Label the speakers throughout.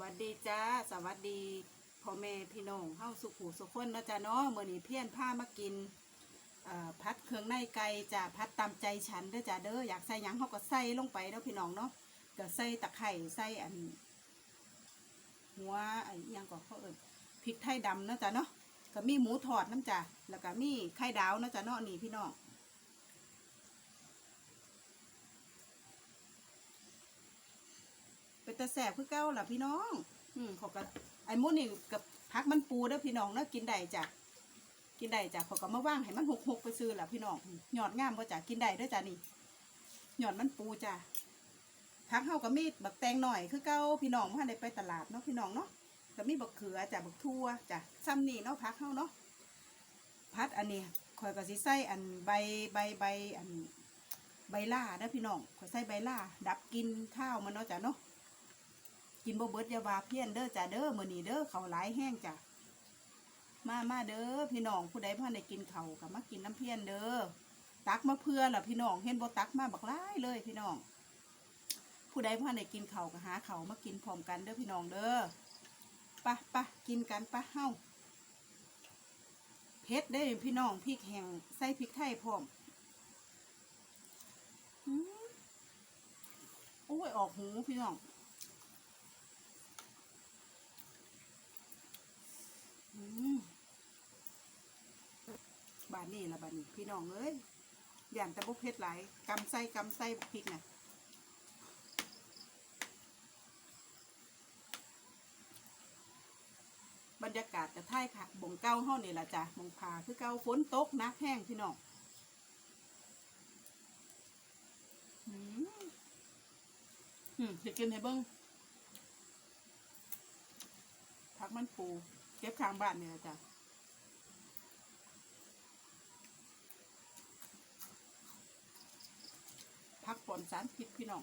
Speaker 1: วัสดีจ้า สวัสดีพ่อแม่พี่น้องเฮาสุขูสุขคนเนาะจ้าเนาะเมื้อนี้เพี้ยนผ้ามากินพัดเครื่องในไก่จ้าพัดตามใจฉันเด้อจ้าเด้ออยากใส่ยังเฮาก็ใส่ลงไปเนาะพี่น้องเนาะก็ใส่ตะไคร้ใส่อัน หัวไอ้ยังก็เขาเอิ้นพริกไทยดำเนาะจ้าเนาะก็มีหมูทอดน้ำจ้าแล้วก็มีไข่ดาวเนาะจ้าเนาะนี่พี่น้อง เป็นตะแสบคือเก้าล่ะพี่น้อง อืมเขาก็ไอ้มุนนี่กับพักมันปูเด้อพี่น้องเนาะกินได้จ้ะกินได้จ้ะเขาก็มาว่างให้มันหกหกไปซื้อล่ะพี่น้องหยอดงามก็จ้ะกินได้ด้อจ้ะนี่หยอดมันปูจ้ะพักเฮาก็มีดบักแตงหน่อยคือเก้าพี่น้องว่าได้ไปตลาดเนาะพี่น้องเนาะก็มีบักเขือจ้ะบักทั่วจ้ะซ้ำนี่เนาะพักเฮาเนาะพัดอันนี้คอยก็สิใส่อันใบใบใบอันใบล่าเด้อพี่น้องขอยใส่ใบล่าดับกินข้าวมันเนาะจ้ะเนาะ กินบ่เบิดยาวาเพี้ยนเด้อจ้าเด้อมื้อนี้เด้อเขาหลายแห้งจ้ะมามาเด้อพี่น้องผู้ใดพ่อได้กินเขาก็มากินน้ำเพี้ยนเด้อตักมาเพื่อล่ะพี่น้องเห็นบ่ตักมาบักหลายเลยพี่น้อง ผู้ใดพ่อได้กินเขาก็หาเขามากินพร้อมกันเด้อพี่น้องเด้อปะปะกินกันปะเฮาเผ็ดเด้พี่น้องพริกแห้งใส่พริกไทยพร้อมอืมโอ้ยออกหูพี่น้อง อืม บานนี่ละบานนี้พี่น้องเอ้ยอย่างแต่บุเพชรหลายกำไส้กำไส้พริกน่ะบรรยากาศจะท่ายค่ะบ่งเก้าเฮานี่ละจ้ะบ่งพาคือเก้าฝนตกนักแห้งพี่น้องอืมอืมเดี๋ยวกินให้เบิ้งพักมันปูเก็บข้างบ้านนี่แหละจ้ะพักปอนสารพิษพี่น้อง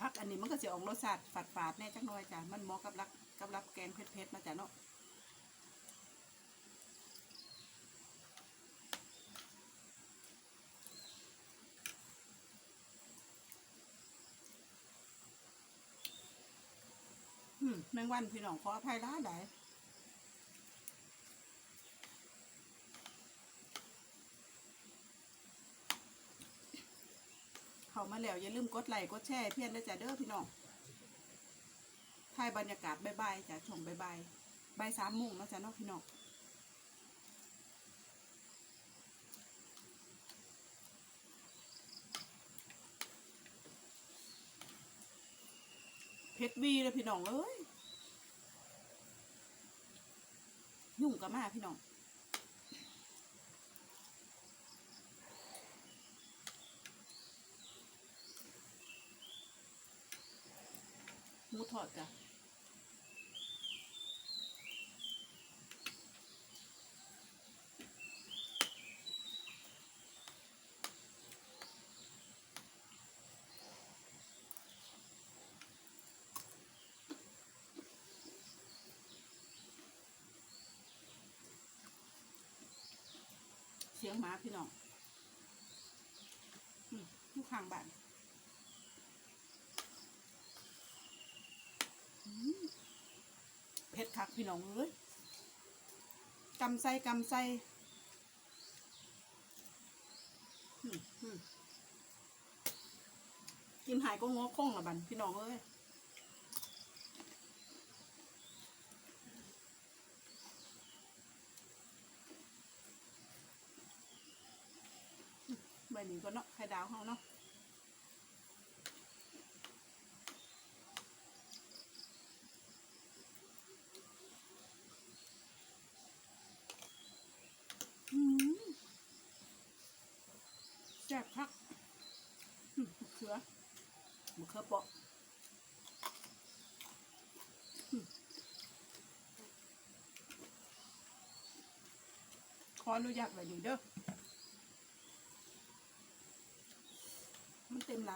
Speaker 1: พักอันนี้มันก็จะออกรสชาติฝาดฝาดๆแน่จังน้อยจ้ะมันเหมาะกับรักกับรับแกงเผ็ดๆมาจ้ะเนาะ แมงวันพี่น้องขออภัยร้ายหลายเข้ามาแล้วอย่าลืมกดไลค์กดแชร์เพื่อนด้วยจ้ะเด้อพี่น้องถ่ายบรรยากาศบายๆจ้ะชมบายบายบสามมงแล้วจ้ะเนาะพี่น้องเพชรวีเลยพี่น้องเอ้ย ยุ่งกับมาพี่น้องหมูทอดจ้ะ สียงหมาพี่น้องอยู่ข้างบ้านเผ็ดคักพี่น้องเอ้ยกำไส้กำไส้กินหายก็งอคงละบันพี่น้องเอ้ย ใบนี้ก็เนาะไข่ดาวเขาเนาะอืมแซ่บคักอืมมะเขือมะเขือเปาะอืมขออนุญาตไว้ดีเด้อ เข้หล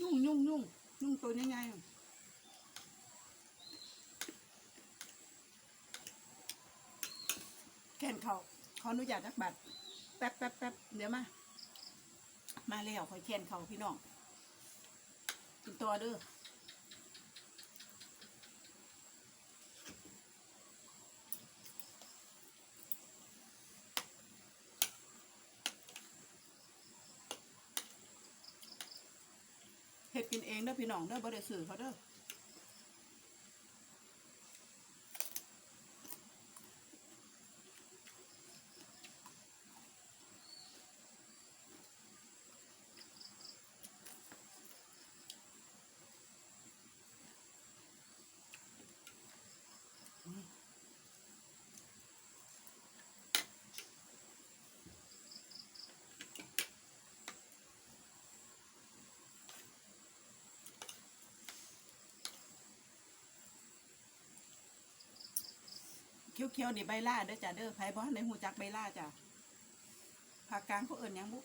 Speaker 1: ยุ่งยุ่งยุ่งยุ่งตัวยังไงแกนเขาเขาอนุญาตนักบัตร แป๊บแป๊บแป๊บเดี๋ยวมา มาแล้วคอยแค่นเขาพี่น้องกินตัวเด้อเฮ็ดกินเองเด้อพี่น้องเด้อบ่ได้ซื้อเขาเด้อ เขียวๆนี่ใบล่าเด้อจ้ะเด้อไผบ่ในหูจักใบล่าจ้ะภาคกลางเขาเอิ้นหยังบุ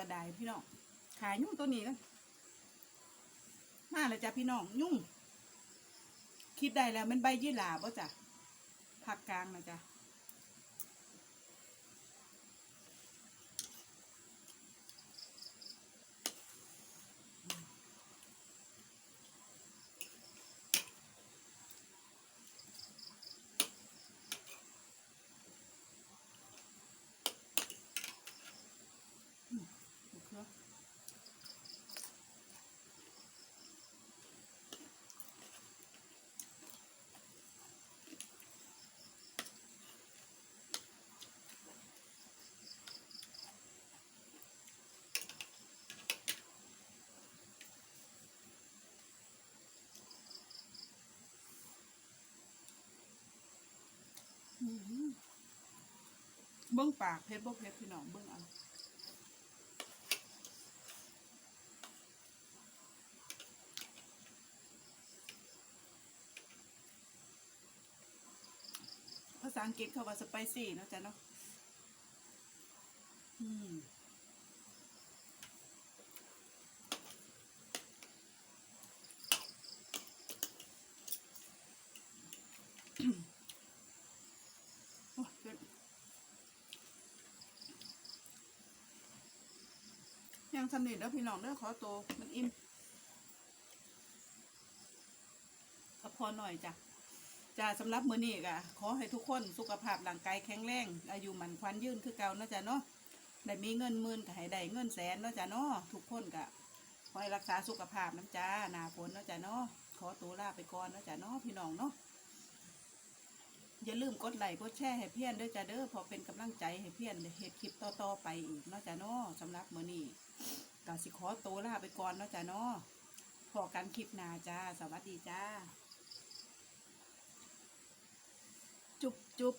Speaker 1: กระไดพี่น้อง ขายยุ่งตัวนี้กันมาเลยจ้ะพี่น้อง ยุ่ง คิดได้แล้วมันใบยี่หร่าบ่จ้ะผักกลางนะจ้ะ มะเขืออื้อหือเบิ้งปากเพชรบ่เพชรพี่น้องเบิ้งเอาภาษาอังกฤษเขาว่าสไปซี่เนาะจ๊ะเนาะอืมโอ้ยเผ็ด ยังสนิทแล้วพี่น้องเด้อขอโตมันอิ่มก็พอหน่อยจ้ะจ้าสำหรับมื้อนี้ก็ขอให้ทุกคนสุขภาพร่างกายแข็งแรง อายุมันควันยืนคือเก่านะจ้ะเนาะได้มีเงินหมื่นก็ให้ได้เงินแสนนะจ้ะเนาะทุกคนก็ขอให้รักษาสุขภาพน้ำจ้าหนาฝนนะจ้ะเนาะขอตัวลาไปก่อนนะจ้ะเนาะพี่น้องเนาะอย่าลืมกดไลค์กดแชร์ให้เพี้ยนด้วยจ้ะเด้อพอเป็นกำลังใจให้เพี้ยนเฮ็ดคลิปต่อๆไปอีกนะจ้ะเนาะสำหรับมื้อนี้ ก็สิขอโตลาไปก่อนเนาะจ้ะเนาะพอกันคลิปหน้าจ้า สวัสดีจ้า จุบจุบ